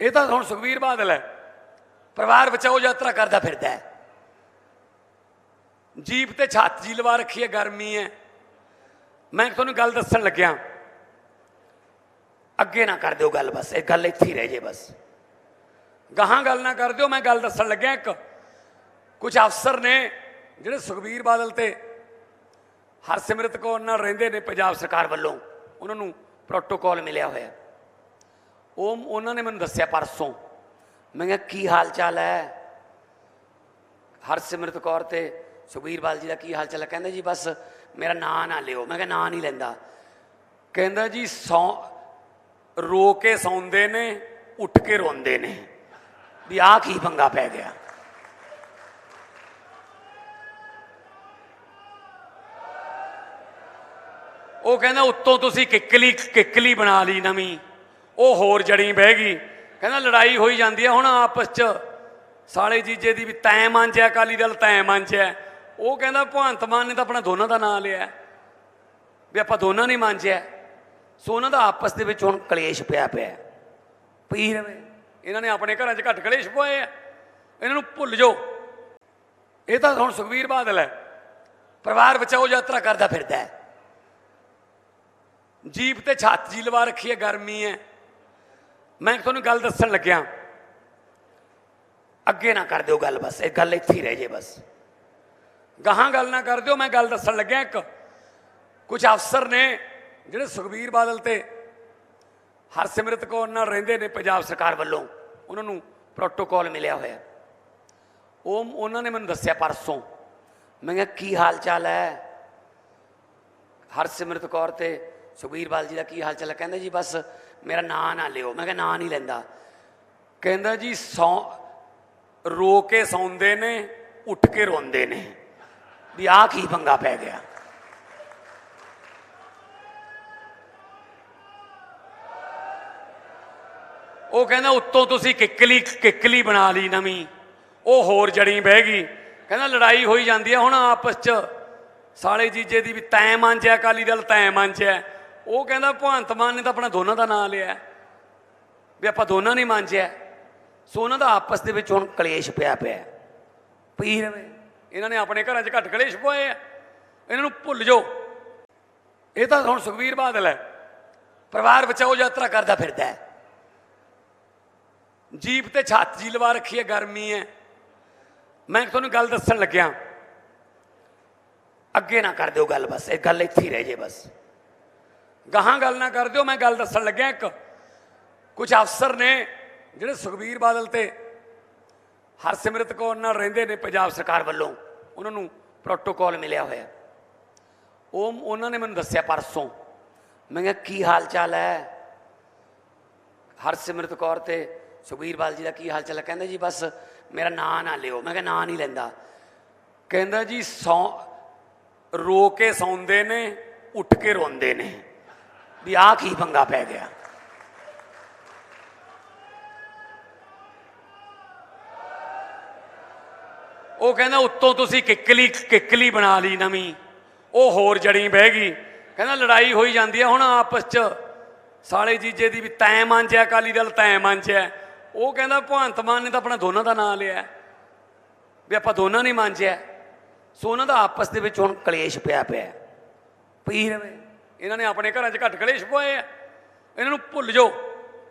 ਇਹ ਤਾਂ ਹੁਣ ਸੁਖਵੀਰ ਬਾਦਲ ਹੈ। ਪਰਿਵਾਰ ਬਚਾਓ ਯਾਤਰਾ ਕਰਦਾ ਫਿਰਦਾ ਹੈ। ਜੀਪ ਤੇ ਛੱਤ ਜੀ ਲਵਾ ਰੱਖੀ ਹੈ, ਗਰਮੀ ਹੈ। ਮੈਂ ਤੁਹਾਨੂੰ ਗੱਲ ਦੱਸਣ ਲੱਗਿਆ। ਅੱਗੇ ਨਾ ਕਰ ਦਿਓ ਗੱਲ ਬਸ, ਇਹ ਗੱਲ ਇੱਥੇ ਹੀ ਰਹਿ ਜੇ ਬਸ। ਗਾਹਾਂ ਗੱਲ ਨਾ ਕਰ ਦਿਓ, ਮੈਂ ਗੱਲ ਦੱਸਣ ਲੱਗਿਆ ਇੱਕ। ਕੁਝ ਅਫਸਰ ਨੇ ਜਿਹੜੇ ਸੁਖਬੀਰ ਬਾਦਲ ਤੇ ਹਰਸਿਮਰਤ ਕੌਰ ਨਾਲ ਰਹਿੰਦੇ ਨੇ ਪੰਜਾਬ ਸਰਕਾਰ ਵੱਲੋਂ, ਉਹਨਾਂ ਨੂੰ ਪ੍ਰੋਟੋਕਾਲ ਮਿਲਿਆ ਹੋਇਆ। ਉਹ ਉਹਨਾਂ ਨੇ ਮੈਨੂੰ ਦੱਸਿਆ ਪਰਸੋਂ। ਮੈਂ ਕਿਹਾ, ਕੀ ਹਾਲ ਚਾਲ ਹੈ? ਹਰਸਿਮਰਤ ਕੌਰ ਤੇ ਸੁਖਬੀਰ ਬਾਲ ਜੀ ਦਾ ਕੀ ਹਾਲ ਚਾਲ ਹੈ? ਕਹਿੰਦੇ ਜੀ, ਬਸ ਮੇਰਾ ਨਾਂ ਨਾ ਲਿਓ। ਮੈਂ ਕਿਹਾ, ਨਾਂ ਨਹੀਂ ਲੈਂਦਾ। ਕਹਿੰਦਾ ਜੀ, ਸੌ ਰੋ ਕੇ ਸੌਂਦੇ ਨੇ, ਉੱਠ ਕੇ ਰੋਂਦੇ ਨੇ। ਵੀ ਆਹ ਕੀ ਪੰਗਾ ਪੈ ਗਿਆ। ਉਹ ਕਹਿੰਦਾ, ਉੱਤੋਂ ਤੁਸੀਂ ਕਿੱਕਲੀ ਕਿੱਕਲੀ ਬਣਾ ਲਈ ਨਵੀਂ। ਉਹ ਹੋਰ ਜੜੀ ਬਹਿ ਗਈ। ਕਹਿੰਦਾ ਲੜਾਈ ਹੋਈ ਜਾਂਦੀ ਹੈ ਹੁਣ ਆਪਸ ਚ। ਸਾਲੇ ਜੀਜੇ ਦੀ ਵੀ ਤੈਂ ਮੰਨਿਆ ਅਕਾਲੀ ਦਲ ਤੈਂ ਮੰਨਿਆ ਉਹ ਕਹਿੰਦਾ ਭਗਵੰਤ ਮਾਨ ਨੇ ਤਾਂ ਆਪਣਾ ਦੋਨਾਂ ਦਾ ਨਾਂ ਲਿਆ। ਵੀ ਆਪਾਂ ਦੋਨਾਂ ਨੇ ਮੰਨਿਆ ਸੋ ਉਹਨਾਂ ਦਾ ਆਪਸ ਦੇ ਵਿੱਚ ਹੁਣ ਕਲੇਸ਼ ਪਿਆ ਪਿਆ। ਪਈ ਰਵੇ, ਇਹਨਾਂ ਨੇ ਆਪਣੇ ਘਰਾਂ 'ਚ ਘੱਟ ਕਲੇਸ਼ ਪਵਾਏ ਆ। ਇਹਨਾਂ ਨੂੰ ਭੁੱਲ ਜਾਓ। ਇਹ ਤਾਂ ਹੁਣ ਸੁਖਵੀਰ ਬਾਦਲ ਹੈ। ਪਰਿਵਾਰ ਬਚਾਓ, ਯਾਤਰਾ ਕਰਦਾ ਫਿਰਦਾ ਹੈ। ਜੀਪ ਤੇ ਛੱਤ ਜੀ ਲਵਾ ਰੱਖੀ ਹੈ, ਗਰਮੀ ਹੈ। ਮੈਂ ਤੁਹਾਨੂੰ ਗੱਲ ਦੱਸਣ ਲੱਗਿਆ। ਅੱਗੇ ਨਾ ਕਰ ਦਿਓ ਗੱਲ ਬਸ, ਇਹ ਗੱਲ ਇੱਥੇ ਹੀ ਰਹਿ ਜੇ ਬਸ। ਗਾਹਾਂ ਗੱਲ ਨਾ ਕਰ ਦਿਓ, ਮੈਂ ਗੱਲ ਦੱਸਣ ਲੱਗਿਆ ਇੱਕ। ਕੁਝ ਅਫਸਰ ਨੇ ਜਿਹੜੇ ਸੁਖਬੀਰ ਬਾਦਲ ਤੇ ਹਰਸਿਮਰਤ ਕੌਰ ਨਾਲ ਰਹਿੰਦੇ ਨੇ ਪੰਜਾਬ ਸਰਕਾਰ ਵੱਲੋਂ, ਉਹਨਾਂ ਨੂੰ ਪ੍ਰੋਟੋਕਾਲ ਮਿਲਿਆ ਹੋਇਆ। ਉਹ, ਉਹਨਾਂ ਨੇ ਮੈਨੂੰ ਦੱਸਿਆ ਪਰਸੋਂ, ਮੈਂ ਕਿਹਾ, ਕੀ ਹਾਲ ਚਾਲ ਹੈ? ਹਰਸਿਮਰਤ ਕੌਰ ਤੇ ਸੁਖਬੀਰ ਬਾਦਲ ਜੀ ਦਾ ਕੀ ਹਾਲ ਚਾਲ ਹੈ? ਕਹਿੰਦੇ ਜੀ, ਬਸ ਮੇਰਾ ਨਾਂ ਨਾ ਲਿਓ। ਮੈਂ ਕਿਹਾ ਨਾਂ ਨਹੀਂ ਲੈਂਦਾ। ਕਹਿੰਦਾ ਜੀ, ਸੌ ਰੋ ਕੇ ਸੌਂਦੇ ਨੇ, ਉੱਠ ਕੇ ਰੋਂਦੇ ਨੇ। ਵੀ ਆਹ ਕੀ ਪੰਗਾ ਪੈ ਗਿਆ। ਉਹ ਕਹਿੰਦਾ, ਉੱਤੋਂ ਤੁਸੀਂ ਕਿੱਕਲੀ ਕਿੱਕਲੀ ਬਣਾ ਲਈ ਨਵੀਂ। ਉਹ ਹੋਰ ਜੜੀ ਬਹਿ ਗਈ। ਕਹਿੰਦਾ, ਲੜਾਈ ਹੋਈ ਜਾਂਦੀ ਹੈ ਹੁਣ ਆਪਸ ਚ। ਸਾਲੇ ਜੀਜੇ ਦੀ ਵੀ ਤੈਂ ਮੰਨਿਆ ਅਕਾਲੀ ਦਲ ਤੈਂ ਮੰਨਿਆ ਉਹ ਕਹਿੰਦਾ, ਭਗਵੰਤ ਮਾਨ ਨੇ ਤਾਂ ਆਪਣਾ ਦੋਨਾਂ ਦਾ ਨਾਂ ਲਿਆ ਵੀ ਆਪਾਂ ਦੋਨਾਂ ਨੇ ਮੰਨਿਆ ਸੋ ਉਹਨਾਂ ਦਾ ਆਪਸ ਦੇ ਵਿੱਚ ਹੁਣ ਕਲੇਸ਼ ਪਿਆ ਪਿਆ ਪਈ ਰਵੇ, ਇਹਨਾਂ ਨੇ ਆਪਣੇ ਘਰਾਂ 'ਚ ਘੱਟ ਕਲੇਸ਼ ਪਵਾਏ ਆ। ਇਹਨਾਂ ਨੂੰ ਭੁੱਲ ਜਾਓ। ਇਹ ਤਾਂ ਹੁਣ ਸੁਖਵੀਰ ਬਾਦਲ ਹੈ। ਪਰਿਵਾਰ ਬਚਾਓ, ਯਾਤਰਾ ਕਰਦਾ ਫਿਰਦਾ ਹੈ। ਜੀਪ ਤੇ ਛੱਤ ਜੀ ਲਵਾ ਰੱਖੀ ਹੈ, ਗਰਮੀ ਹੈ। ਮੈਂ ਤੁਹਾਨੂੰ ਗੱਲ ਦੱਸਣ ਲੱਗਿਆ। ਅੱਗੇ ਨਾ ਕਰ ਦਿਓ ਗੱਲ ਬਸ, ਇਹ ਗੱਲ ਇੱਥੇ ਹੀ ਰਹਿ ਜੇ ਬਸ। ਗਾਹਾਂ ਗੱਲ ਨਾ ਕਰ ਦਿਓ, ਮੈਂ ਗੱਲ ਦੱਸਣ ਲੱਗਿਆ ਇੱਕ। ਕੁਝ ਅਫਸਰ ਨੇ ਜਿਹੜੇ ਸੁਖਬੀਰ ਬਾਦਲ ਤੇ ਹਰਸਿਮਰਤ ਕੌਰ ਨਾਲ ਰਹਿੰਦੇ ਨੇ ਪੰਜਾਬ ਸਰਕਾਰ ਵੱਲੋਂ, ਉਹਨਾਂ ਨੂੰ ਪ੍ਰੋਟੋਕਾਲ ਮਿਲਿਆ ਹੋਇਆ। ਉਹ, ਉਹਨਾਂ ਨੇ ਮੈਨੂੰ ਦੱਸਿਆ ਪਰਸੋਂ, ਮੈਂ ਕਿਹਾ, ਕੀ ਹਾਲ ਚਾਲ ਹੈ? ਹਰਸਿਮਰਤ ਕੌਰ ਤੇ ਸੁਖਬੀਰ ਬਾਦਲ ਜੀ ਦਾ ਕੀ ਹਾਲ ਚਾਲ ਹੈ? ਕਹਿੰਦਾ ਜੀ, ਬਸ ਮੇਰਾ ਨਾਂ ਨਾ ਲਿਓ। ਮੈਂ ਕਿਹਾ, ਨਾਂ ਨਹੀਂ ਲੈਂਦਾ। ਕਹਿੰਦਾ ਜੀ, ਸੌ, ਰੋ ਕੇ ਸੌਂਦੇ ਨੇ, ਉੱਠ ਕੇ ਰੋਂਦੇ ਨੇ। ਵੀ ਆਹ ਕੀ ਪੰਗਾ ਪੈ ਗਿਆ। ਉਹ ਕਹਿੰਦਾ, ਉੱਤੋਂ ਤੁਸੀਂ ਕਿੱਕਲੀ ਕਿੱਕਲੀ ਬਣਾ ਲਈ ਨਵੀਂ। ਉਹ ਹੋਰ ਜੜੀ ਬਹਿ ਗਈ। ਕਹਿੰਦਾ, ਲੜਾਈ ਹੋਈ ਜਾਂਦੀ ਹੈ ਹੁਣ ਆਪਸ ਚ। ਸਾਲੇ ਜੀਜੇ ਦੀ ਵੀ ਤੈਂ ਮੰਨਿਆ ਅਕਾਲੀ ਦਲ ਤੈਂ ਮੰਨਿਆ ਉਹ ਕਹਿੰਦਾ, ਭਗਵੰਤ ਮਾਨ ਨੇ ਤਾਂ ਆਪਣਾ ਦੋਨਾਂ ਦਾ ਨਾਂ ਲਿਆ। ਵੀ ਆਪਾਂ ਦੋਨਾਂ ਨੇ ਮੰਨਿਆ ਸੋ ਉਹਨਾਂ ਦਾ ਆਪਸ ਦੇ ਵਿੱਚ ਹੁਣ ਕਲੇਸ਼ ਪਿਆ ਪਿਆ। ਪਈ ਰਵੇ ਇਹਨਾਂ ਨੇ ਆਪਣੇ ਘਰਾਂ 'ਚ ਘੱਟ ਕਲੇਸ਼ ਪਵਾਏ ਆ। ਇਹਨਾਂ ਨੂੰ ਭੁੱਲ ਜਾਓ।